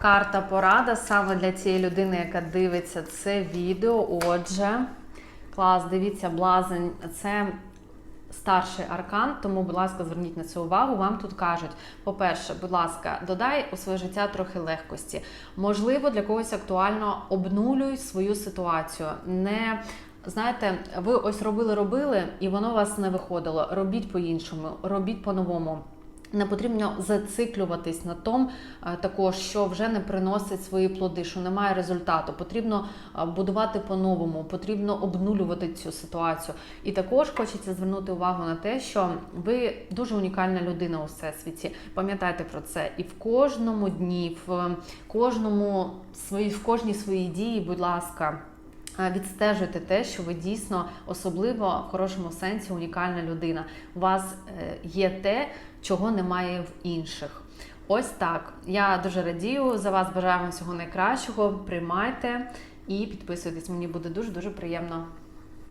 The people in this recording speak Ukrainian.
Карта порада саме для цієї людини, яка дивиться це відео. Отже, клас, дивіться, блазень. Це старший аркан, тому, будь ласка, зверніть на це увагу. Вам тут кажуть: по-перше, будь ласка, додай у своє життя трохи легкості. Можливо, для когось актуально обнулюй свою ситуацію. Не знаєте, ви ось робили, робили, і воно у вас не виходило. Робіть по-іншому, робіть по-новому. Не потрібно зациклюватись на тому, е, також, що вже не приносить свої плоди, що немає результату. Потрібно е, будувати по-новому, потрібно обнулювати цю ситуацію. І також хочеться звернути увагу на те, що ви дуже унікальна людина у всесвіті. Пам'ятайте про це. І в кожному дні, в кожному в кожній своїй дії, будь ласка. Е, Відстежуйте те, що ви дійсно особливо в хорошому сенсі унікальна людина. У вас е, є те, чого немає в інших. Ось так. Я дуже радію за вас. Бажаю вам всього найкращого. Приймайте і підписуйтесь. Мені буде дуже дуже приємно.